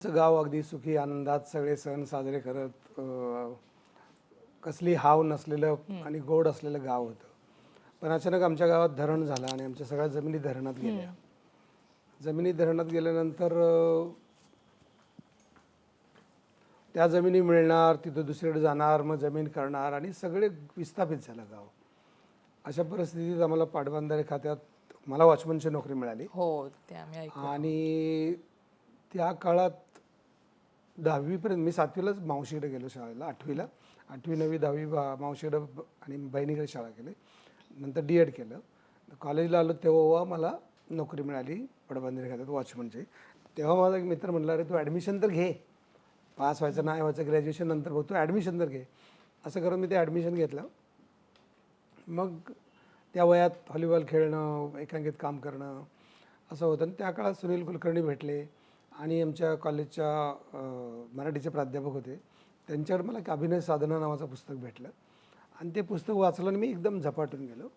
आमचं गाव अगदी सुखी आनंदात सगळे सण साजरे करत अं, कसली हाव नसलेलं आणि गोड असलेलं गाव होतं. पण अचानक आमच्या गावात धरण झालं आणि आमच्या सगळ्या जमिनी धरणात गेल्या. जमिनी धरणात गेल्यानंतर अं, त्या जमिनी मिळणार तिथं दुसरीकडे जाणार मग जमीन करणार आणि सगळे विस्थापित झालं गाव. अशा परिस्थितीत आम्हाला पाटबंधारे खात्यात मला वॉचमनची नोकरी मिळाली. हो ते आम्ही ऐक आणि त्या काळात दहावीपर्यंत मी सातवीलाच मावशीकडे गेलो शाळेला आठवीला. आठवी नववी दहावी बा- मावशीकडे ब- आणि बहिणीकडे शाळा केली. नंतर डी एड केलं. कॉलेजला आलो तेव्हा मला नोकरी मिळाली पडबंदिरी खात्यात वॉचमनची. तेव्हा माझा एक मित्र म्हटला अरे तू ॲडमिशन तर घे. पास व्हायचं नाही व्हायचं ग्रॅज्युएशन नंतर बघ तू ॲडमिशन तर घे. असं करून मी ते ॲडमिशन घेतलं. मग त्या वयात व्हॉलीबॉल खेळणं एकांकित काम करणं असं होतं. आणि त्या काळात सुनील कुलकर्णी भेटले. आणि आमच्या कॉलेजच्या मराठीचे प्राध्यापक होते. त्यांच्याकडे मला एक अभिनय साधना नावाचं पुस्तक भेटलं. आणि ते पुस्तक वाचलं आणि मी एकदम झपाटून गेलो.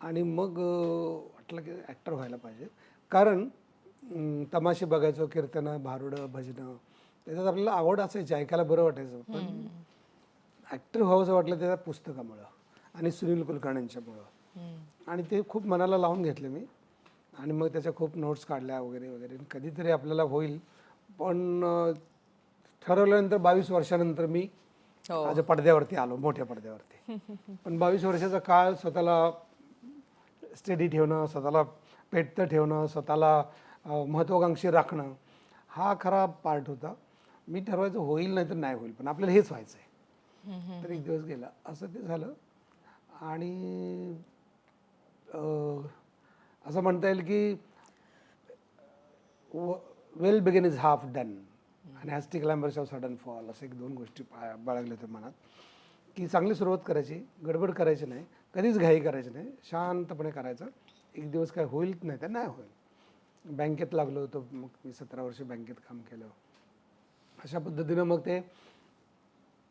आणि मग वाटलं की ॲक्टर व्हायला पाहिजे. कारण तमाशे बघायचो कीर्तनं भारुडं भजनं. त्याच्यात आपल्याला आवड असायची ऐकायला बरं वाटायचं. पण ॲक्टर व्हावंसं वाटलं त्या पुस्तकामुळं आणि सुनील कुलकर्ण्यांच्यामुळं हम्म. आणि ते खूप मनाला लावून घेतले मी. आणि मग त्याच्या खूप नोट्स काढल्या वगैरे वगैरे. कधीतरी आपल्याला होईल. पण ठरवल्यानंतर बावीस वर्षानंतर मी हो. माझ्या पडद्यावरती आलो मोठ्या पडद्यावरती. पण बावीस वर्षाचा काळ स्वतःला स्टेडी ठेवणं स्वतःला पेटतं ठेवणं स्वतःला महत्वाकांक्षी राखणं हा खरा पार्ट होता. मी ठरवायचं होईल नाही तर नाही होईल. पण आपल्याला हेच व्हायचं आहे तर एक दिवस गेला. असं ते झालं. आणि असं म्हणता येईल की well begin is half done आणि hasty climbers of sudden fall असं एक दोन गोष्टी बाळगल्या होत्या मनात. की चांगली सुरुवात करायची गडबड करायची नाही कधीच घाई करायची नाही शांतपणे करायचं. एक दिवस काय होईल नाही तर नाही होईल. बँकेत लागलो होतो मग मी सतरा वर्ष बँकेत काम केलं. अशा पद्धतीनं मग ते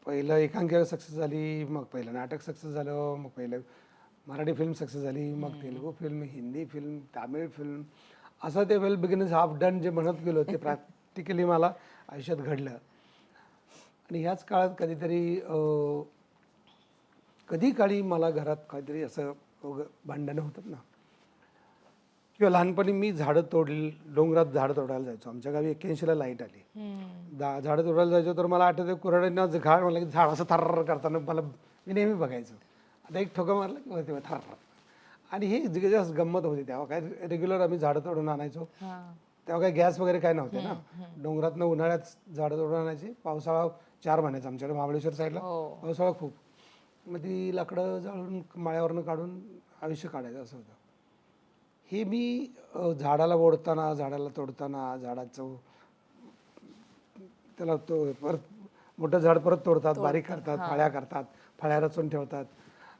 पहिलं एकांकिका सक्सेस झाली मग पहिलं नाटक सक्सेस झालं मग पहिलं मराठी फिल्म सक्सेस झाली मग Telugu film Hindi film Tamil film असं ते वेल बिगिनर्स हाफ डन जे म्हणत गेलो ते प्रॅक्टिकली मला आयुष्यात घडलं. आणि ह्याच काळात कधीतरी कधी काळी मला घरात काहीतरी असं भांडणं होतात ना. किंवा लहानपणी मी झाडं तोडली डोंगरात झाडं तोडायला जायचो. आमच्या गावी एक्क्याऐंशीला लाइट आली. दा झाडं तोडायला जायचो तर मला आठवतं कुऱ्हाडीनं झाड म्हणलं की झाड असं थर्र करताना मला मी नेहमी बघायचो. आता एक ठोका मारला की वरती थर्र आणि ही जास्त गंमत होती तेव्हा काय रेग्युलर आम्ही झाडं तोडून आणायचो. तेव्हा काय गॅस वगैरे काय नव्हते ना. डोंगरातनं उन्हाळ्यात झाडं तोडून आणायची. पावसाळा चार महिन्याचा आमच्याकडे महाबळेश्वर साईडला हो. पावसाळा खूप. मग ती लाकडं जाळून माळ्यावरनं काढून आयुष्य काढायचं असं होतं. हे मी झाडाला ओढताना झाडाला तोडताना झाडाचं त्याला तो परत मोठं झाड परत तोडतात बारीक करतात फळ्या करतात फळ्या रचून ठेवतात.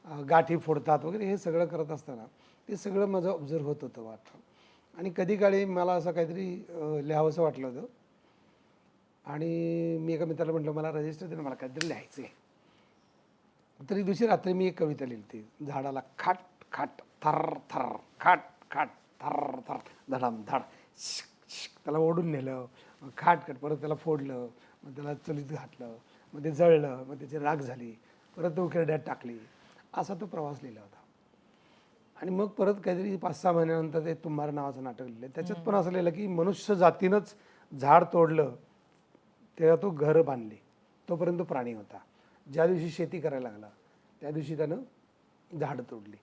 गाठी फोडतात वगैरे हे सगळं करत असताना ते सगळं माझं ऑब्झर्व होत होतं वाटतं. आणि कधी काळी मला असं काहीतरी लिहावंसं वाटलं होतं. आणि मी एका मित्राला म्हटलं मला रजिस्टर दे मला काहीतरी लिहायचं आहे तरी दिवशी रात्री मी एक कविता लिहिली झाडाला खाट खाट थर थर खाट खाट थर थर धडाम धड शिक, शिक. त्याला ओढून नेलं. खाट खाट परत त्याला फोडलं. मग त्याला चुलीत घातलं. मग ते जळलं. मग त्याची राग झाली. परत तो उकिरड्यात टाकली. असा तो प्रवास लिहिला होता. आणि मग परत काहीतरी पाच सहा महिन्यानंतर ते तुम्हार नावाचं नाटक लिहिलं. त्याच्यात पण असं लिहिलं की मनुष्य जातीनंच झाड तोडलं तेव्हा तो घर बांधले तोपर्यंत तो प्राणी होता. ज्या दिवशी शेती करायला लागला त्या दिवशी त्यानं झाडं तोडली.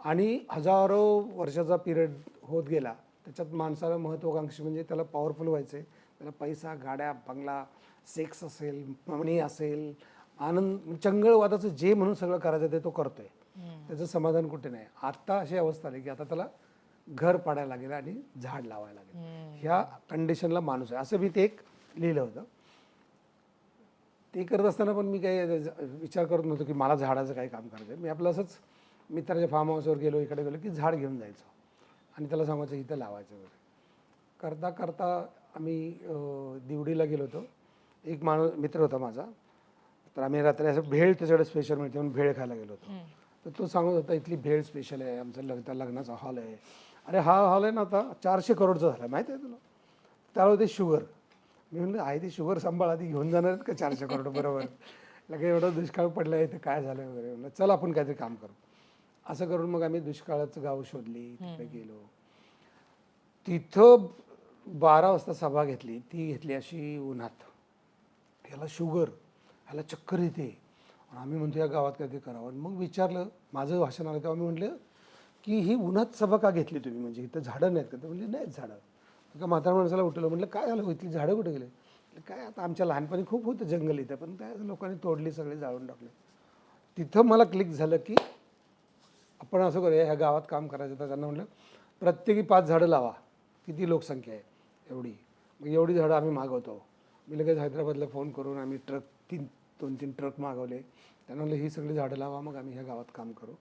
आणि हजारो वर्षाचा पिरियड होत गेला त्याच्यात माणसाला महत्त्वाकांक्षी म्हणजे त्याला पॉवरफुल व्हायचं आहे त्याला पैसा गाड्या बंगला सेक्स असेल मणी असेल आनंद चंगळवादाचं जे म्हणून सगळं करायचं ते तो करतोय. त्याचं समाधान कुठे नाही. आत्ता अशी अवस्था आली की आता त्याला घर पाडायला लागेल आणि झाड लावायला लागेल. ह्या कंडिशनला माणूस आहे. असं मी ते एक लिहिलं होतं. ते करत असताना पण मी काही विचार करत नव्हतो की मला झाडाचं काही काम करायचं आहे. मी आपलं असंच मित्राच्या फार्म हाऊसवर गेलो इकडे गेलो की झाड घेऊन जायचो. आणि त्याला सांगायचं इथं लावायचं वगैरे. करता करता आम्ही दिवडीला गेलो होतो. एक माणूस मित्र होता माझा. तर आम्ही रात्री असं भेळ त्याच्याकडे स्पेशल मिळते म्हणून भेळ खायला गेलो होतो. तर तो सांगत होता इथली भेळ स्पेशल आहे आमचं लग्न लग्नाचा हॉल आहे. अरे हा हॉल आहे ना आता चारशे करोडचा झाला माहिती आहे तुला? त्याला होते शुगर. मी म्हणलं आहे ती शुगर सांभाळ आधी घेऊन जाणार आहेत का चारशे करोड? बरोबर. लगे एवढं दुष्काळ पडलं आहे तर काय झालं वगैरे? म्हणलं चल आपण काहीतरी काम करू. असं करून मग आम्ही दुष्काळाचं गाव शोधली तिकडे गेलो. तिथं बारा वाजता सभा घेतली ती घेतली अशी उन्हात. ह्याला शुगर. ह्याला चक्कर येते. आम्ही म्हणतो या गावात काहीतरी करावं. आणि मग विचारलं माझं भाषण आलं तेव्हा मी म्हटलं की ही उन्हात सभा का घेतली तुम्ही? म्हणजे इथं झाडं नाहीत का? तर म्हणजे नाहीत झाडं. एका म्हातारा माणसाला उठवलं म्हटलं काय झालं? इथली झाडं कुठे गेले? काय आता आमच्या लहानपणी खूप होतं जंगल इथं पण त्या लोकांनी तोडली सगळे जाळून टाकले. तिथं मला क्लिक झालं की आपण असं करूया ह्या गावात काम करायचं तर त्यांना म्हटलं प्रत्येकी पाच झाडं लावा. किती लोकसंख्या आहे? एवढी. मग एवढी झाडं आम्ही मागवतो. मी लगेच हैदराबादला फोन करून आम्ही ट्रक तीन दोन तीन ट्रक मागवले. त्यांना म्हणलं ही सगळी झाडं लावा मग आम्ही ह्या गावात काम करू.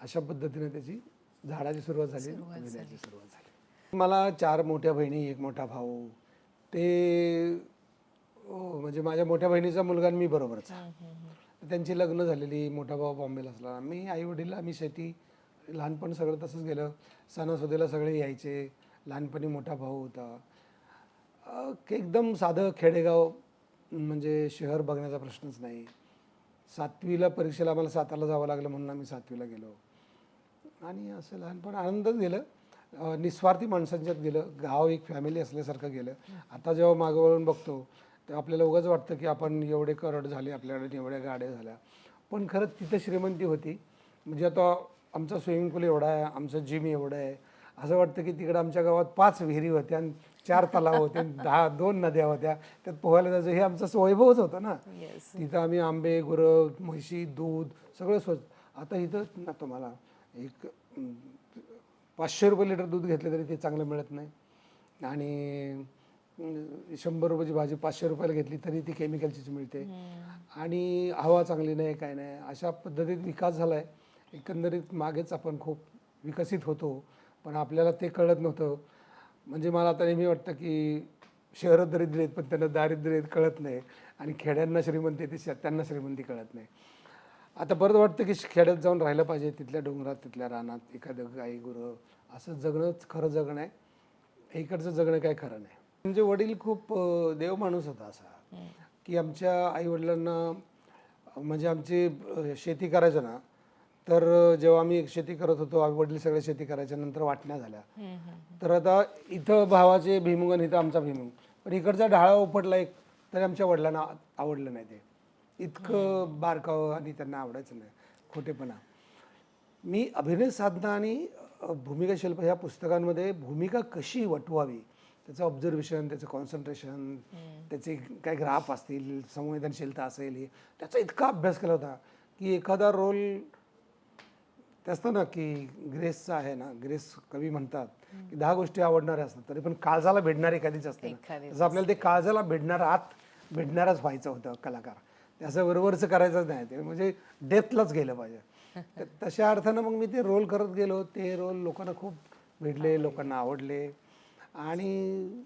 अशा पद्धतीने त्याची झाडाची सुरुवात झाली सुरुवात झाली. मला चार मोठ्या बहिणी एक मोठा भाऊ. ते म्हणजे माझ्या मोठ्या बहिणीचा मुलगा आणि मी बरोबरच त्यांची लग्न झालेली मोठा भाऊ बॉम्बेला असला. मी आई वडील आम्ही शेती लहानपण सगळं तसंच गेलं. सणासुदीला सगळे यायचे. लहानपणी मोठा भाऊ होता. एकदम साधं खेडेगाव म्हणजे शहर बघण्याचा प्रश्नच नाही. सातवीला परीक्षेला आम्हाला सातारला जावं लागलं म्हणून आम्ही सातवीला गेलो. आणि असं लहानपण आनंदच गेलं. निस्वार्थी माणसांच्यात गेलं. गाव एक फॅमिली असल्यासारखं गेलं. आता जेव्हा मागं वळून बघतो तेव्हा आपल्याला उगाच वाटतं की आपण एवढे करड झाले आपल्याकडे एवढ्या गाड्या झाल्या. पण खरंच तिथं श्रीमंती होती. म्हणजे आता आमचा स्विमिंग पूल एवढा आहे आमचं जिम एवढं आहे. असं वाटतं की तिकडं आमच्या गावात पाच विहिरी होत्या. आणि चार तलाव होते दहा दोन नद्या होत्या. त्यात पोहायला जायचं. हे आमचं वैभवच होतं ना. तिथं आम्ही आंबे गुरं म्हशी दूध सगळं स्वच्छ. आता इथं ना तुम्हाला एक अं, पाचशे रुपये लिटर दूध घेतलं तरी ते चांगलं मिळत नाही. आणि अं, शंभर रुपयाची भाजी पाचशे रुपयाला घेतली तरी ती केमिकलचीच मिळते. आणि हवा चांगली नाही काय नाही. अशा पद्धतीत विकास झाला आहे एकंदरीत मागेच आपण खूप विकसित होतो. पण आपल्याला ते कळत नव्हतं. म्हणजे मला आता नेहमी वाटतं की शहरं दरिद्र आहेत पण त्यांना दारिद्र्य आहेत कळत नाही. आणि खेड्यांना श्रीमंती आहे ती त्यांना श्रीमंती कळत नाही. आता परत वाटतं की खेड्यात जाऊन राहिलं पाहिजे तिथल्या डोंगरात तिथल्या रानात एखादं गाई गुरं असं जगणंच खरं जगणं आहे. इकडचं जगणं काय खरं नाही. म्हणजे वडील खूप देव माणूस होता असा. की आमच्या आईवडिलांना म्हणजे आमची शेती करायचं ना तर जेव्हा आम्ही शेती करत होतो आम्ही वडील सगळे शेती करायच्या नंतर वाटण्या झाल्या. तर आता इथं भावाचे भीमुग आणि इथं आमचा भीमुग. पण इकडचा ढाळा उपटला एक तरी आमच्या वडिलांना आवडलं नाही ते. इतकं बारकावं आणि त्यांना आवडायचं नाही खोटेपणा. मी अभिनय साधना आणि भूमिका शिल्प ह्या पुस्तकांमध्ये भूमिका कशी वटवावी त्याचं ऑब्झर्वेशन त्याचं कॉन्सन्ट्रेशन त्याचे काय ग्राफ असतील संवेदनशीलता असेल त्याचा इतका अभ्यास केला होता की एखादा रोल ते असतं ना की ग्रेसचा आहे ना ग्रेस कवी म्हणतात की दहा गोष्टी आवडणाऱ्या असतात तरी पण काळजाला भेटणारी एखादीच असते तसं आपल्याला ते काळजाला भेटणारा आत भेटणाराच व्हायचं होतं कलाकार. ते असं वरवरचं करायचंच नाही ते म्हणजे डेप्थलाच गेलं पाहिजे. तशा अर्थानं मग मी ते रोल करत गेलो ते रोल लोकांना खूप भेटले लोकांना आवडले. आणि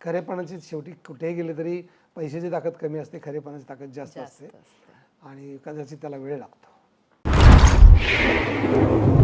खरेपणाची शेवटी कुठेही गेले तरी पैशाची ताकद कमी असते खरेपणाची ताकद जास्त असते. आणि कदाचित त्याला वेळ लागतो. you